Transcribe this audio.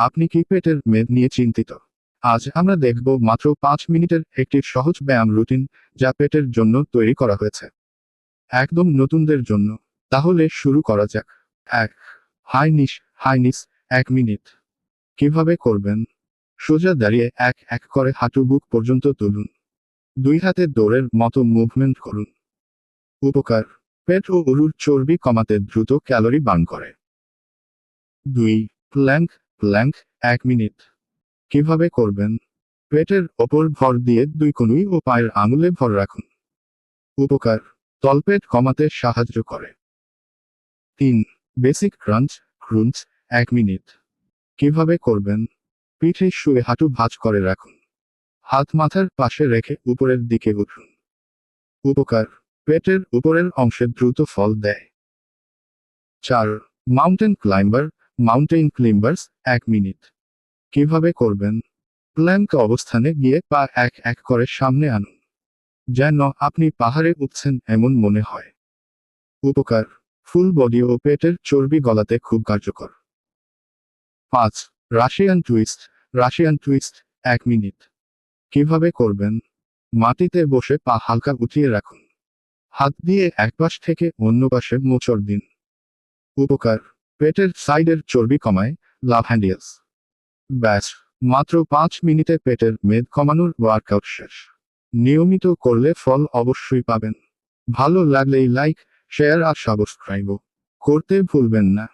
আপনি কি পেটের মেদ নিয়ে চিন্তিত? আজ আমরা দেখব মাত্র পাঁচ মিনিটের একটি সহজ ব্যায়াম রুটিন যা পেটের জন্য তৈরি করা হয়েছে। একদম নতুনদের জন্য। তাহলে শুরু করা যাক। এক, হাই নিস হাই নিস এক মিনিট। কীভাবে করবেন? সোজা দাঁড়িয়ে এক এক করে হাঁটু বুক পর্যন্ত তুলুন। দুই হাতে দৌড়ের মতো মুভমেন্ট করুন। উপকার, পেট ও উরুর চর্বি কমাতে দ্রুত ক্যালোরি বার্ন করে। দুই, প্ল্যাঙ্ক প্ল্যাঙ্ক এক মিনিট। কীভাবে করবেন? পেটের ওপর ভর দিয়ে দুই কনুই ও পায়ের আঙুলে ভর রাখুন। উপকার, তলপেট কমাতে সাহায্য করে। তিন, বেসিক ক্রাঞ্চ, ক্রুঞ্চ, এক মিনিট। কীভাবে করবেন? পিঠে শুয়ে হাঁটু ভাঁজ করে রাখুন। হাত মাথার পাশে রেখে উপরের দিকে উঠুন। উপকার, পেটের উপরের অংশে দ্রুত ফল দেয়। চার, মাউন্টেন ক্লাইম্বার মাউন্টেন ক্লিম্বার্স এক মিনিট। কীভাবে করবেন? প্ল্যাঙ্ক অবস্থানে গিয়ে পা এক এক করে সামনে আনুন। যেন আপনি পাহাড়ে উঠছেন এমন মনে হয়। উপকার, ফুল বডি ও পেটের চর্বি গলাতে খুব কার্যকর। পাঁচ, রাশিয়ান টুইস্ট রাশিয়ান টুইস্ট, এক মিনিট। কীভাবে করবেন? মাটিতে বসে পা হালকা উঠিয়ে রাখুন। হাত দিয়ে এক পাশ থেকে অন্য পাশে মোচড় দিন। উপকার পেটের সাইডের চর্বি কমায় লাভ হ্যান্ডিয়াস ব্যাস, মাত্র পাঁচ মিনিটে পেটের মেদ কমানোর ওয়ার্কআউট শেষ। নিয়মিত করলে ফল অবশ্যই পাবেন। ভালো লাগলেই লাইক, শেয়ার আর সাবস্ক্রাইবও। করতে ভুলবেন না।